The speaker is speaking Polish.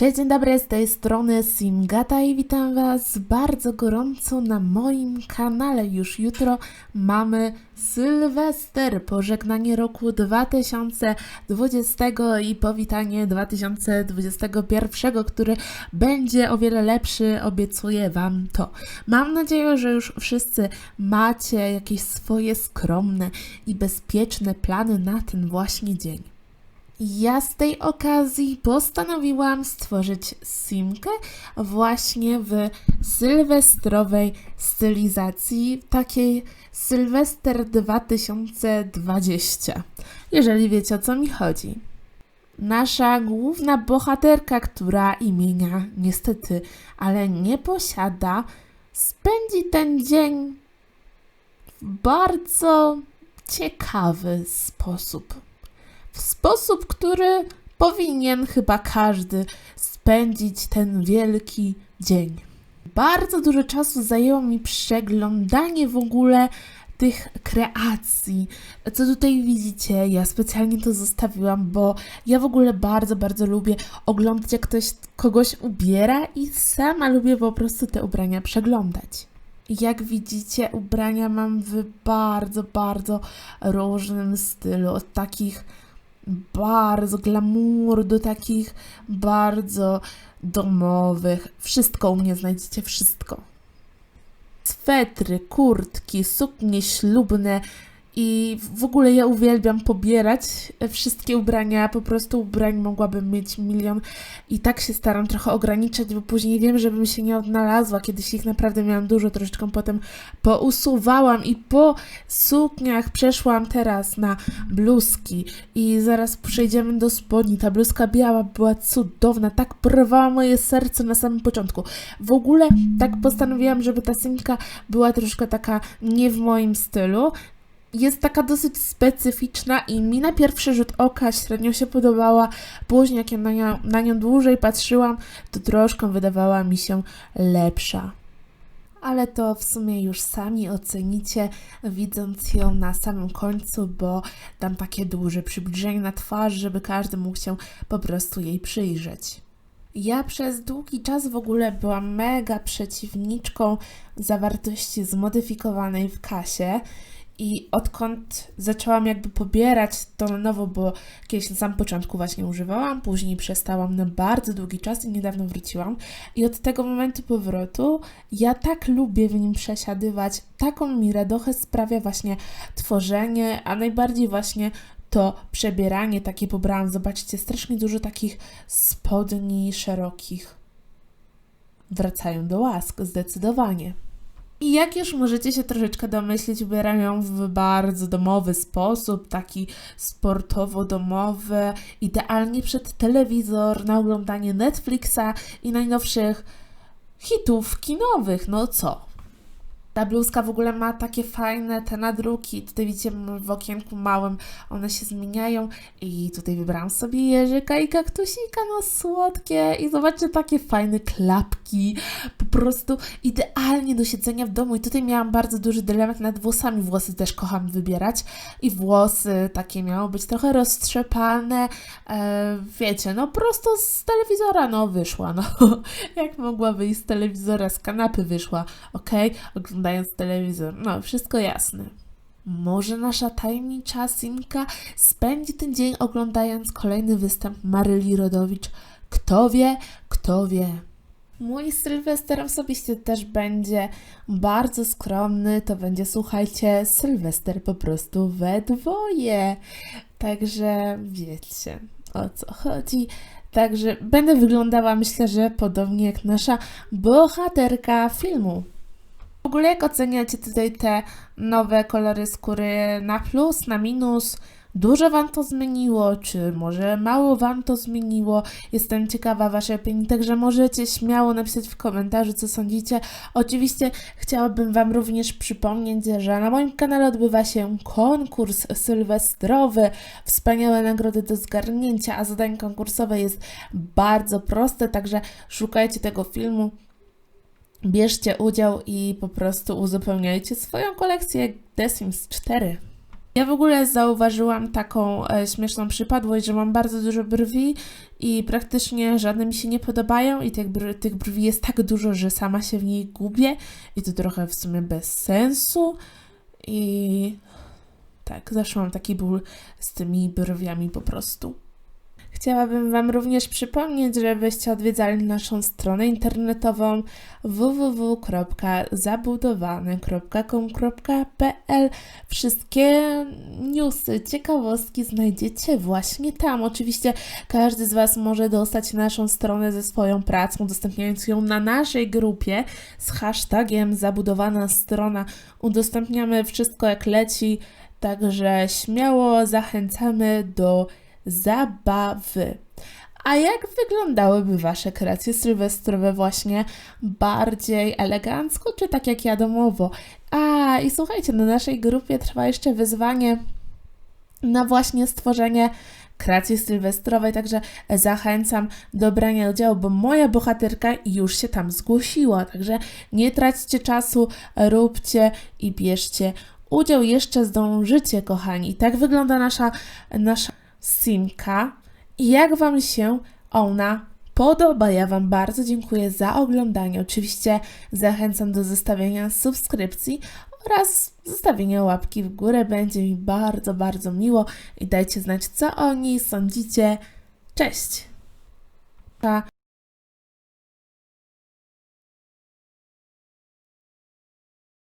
Cześć, dzień dobry, z tej strony Simgata i witam Was bardzo gorąco na moim kanale. Już jutro mamy Sylwester, pożegnanie roku 2020 i powitanie 2021, który będzie o wiele lepszy, obiecuję Wam to. Mam nadzieję, że już wszyscy macie jakieś swoje skromne i bezpieczne plany na ten właśnie dzień. Ja z tej okazji postanowiłam stworzyć simkę właśnie w sylwestrowej stylizacji, takiej Sylwester 2020, jeżeli wiecie o co mi chodzi. Nasza główna bohaterka, która imienia niestety, ale nie posiada, spędzi ten dzień w bardzo ciekawy sposób w sposób, który powinien chyba każdy spędzić ten wielki dzień. Bardzo dużo czasu zajęło mi przeglądanie w ogóle tych kreacji. Co tutaj widzicie, ja specjalnie to zostawiłam, bo ja w ogóle bardzo, bardzo lubię oglądać, jak ktoś kogoś ubiera i sama lubię po prostu te ubrania przeglądać. Jak widzicie, ubrania mam w bardzo, bardzo różnym stylu. Od takich bardzo glamour, do takich bardzo domowych. Wszystko u mnie znajdziecie, wszystko. Swetry, kurtki, suknie ślubne, i w ogóle ja uwielbiam pobierać wszystkie ubrania, po prostu ubrań mogłabym mieć milion i tak się staram trochę ograniczać, bo później wiem, żebym się nie odnalazła. Kiedyś ich naprawdę miałam dużo, troszeczkę potem pousuwałam i po sukniach przeszłam teraz na bluzki i zaraz przejdziemy do spodni. Ta bluzka biała była cudowna, tak porwała moje serce na samym początku. W ogóle tak postanowiłam, żeby ta synka była troszkę taka nie w moim stylu, jest taka dosyć specyficzna i mi na pierwszy rzut oka średnio się podobała. Później, jak ja na nią, na nią dłużej patrzyłam, to troszkę wydawała mi się lepsza. Ale to w sumie już sami ocenicie, widząc ją na samym końcu, bo dam takie duże przybliżenie na twarz, żeby każdy mógł się po prostu jej przyjrzeć. Ja przez długi czas w ogóle byłam mega przeciwniczką zawartości zmodyfikowanej w kasie i odkąd zaczęłam jakby pobierać to na nowo, bo kiedyś na samym początku właśnie używałam, później przestałam na bardzo długi czas i niedawno wróciłam. I od tego momentu powrotu ja tak lubię w nim przesiadywać, taką mi radochę sprawia właśnie tworzenie, a najbardziej właśnie to przebieranie takie pobrałam. Zobaczcie, strasznie dużo takich spodni szerokich. Wracają do łask, zdecydowanie. I jak już możecie się troszeczkę domyślić, ubieram ją w bardzo domowy sposób, taki sportowo-domowy, idealnie przed telewizor, na oglądanie Netflixa i najnowszych hitów kinowych. No co? Ta bluzka w ogóle ma takie fajne te nadruki. Tutaj widzicie w okienku małym, one się zmieniają. I tutaj wybrałam sobie jeżyka i kaktusika, no słodkie. I zobaczcie, takie fajne klapki. Po prostu idealnie do siedzenia w domu. I tutaj miałam bardzo duży dylemat nad włosami. Włosy też kocham wybierać. I włosy takie miały być trochę roztrzepane. E, wiecie, no prosto z telewizora, no wyszła, no. Jak mogła wyjść z telewizora, z kanapy wyszła, ok? Oglądając telewizor. No, wszystko jasne. Może nasza tajemnicza Simka spędzi ten dzień oglądając kolejny występ Maryli Rodowicz. Kto wie, kto wie. Mój Sylwester osobiście też będzie bardzo skromny. To będzie, słuchajcie, Sylwester po prostu we dwoje. Także wiecie o co chodzi. Także będę wyglądała, myślę, że podobnie jak nasza bohaterka filmu. Ogóle jak oceniacie tutaj te nowe kolory skóry na plus, na minus? Dużo Wam to zmieniło, czy może mało Wam to zmieniło? Jestem ciekawa Waszej opinii, także możecie śmiało napisać w komentarzu, co sądzicie. Oczywiście chciałabym Wam również przypomnieć, że na moim kanale odbywa się konkurs sylwestrowy, wspaniałe nagrody do zgarnięcia, a zadanie konkursowe jest bardzo proste, także szukajcie tego filmu bierzcie udział i po prostu uzupełniajcie swoją kolekcję The Sims 4. Ja w ogóle zauważyłam taką e, śmieszną przypadłość, że mam bardzo dużo brwi i praktycznie żadne mi się nie podobają i tych, br- tych brwi jest tak dużo, że sama się w niej gubię i to trochę w sumie bez sensu i tak, zawsze mam taki ból z tymi brwiami po prostu. Chciałabym Wam również przypomnieć, żebyście odwiedzali naszą stronę internetową www.zabudowane.com.pl. Wszystkie newsy, ciekawostki znajdziecie właśnie tam. Oczywiście każdy z Was może dostać naszą stronę ze swoją pracą, udostępniając ją na naszej grupie z hashtagiem zabudowana strona. Udostępniamy wszystko jak leci, także śmiało zachęcamy do zabawy. A jak wyglądałyby Wasze kreacje sylwestrowe właśnie bardziej elegancko, czy tak jak ja domowo? A, i słuchajcie, na naszej grupie trwa jeszcze wyzwanie na właśnie stworzenie kreacji sylwestrowej, także zachęcam do brania udziału, bo moja bohaterka już się tam zgłosiła, także nie traćcie czasu, róbcie i bierzcie udział, jeszcze zdążycie, kochani. Tak wygląda nasza, nasza simka i jak Wam się ona podoba. Ja Wam bardzo dziękuję za oglądanie. Oczywiście zachęcam do zostawienia subskrypcji oraz zostawienia łapki w górę. Będzie mi bardzo, bardzo miło i dajcie znać, co o niej sądzicie. Cześć!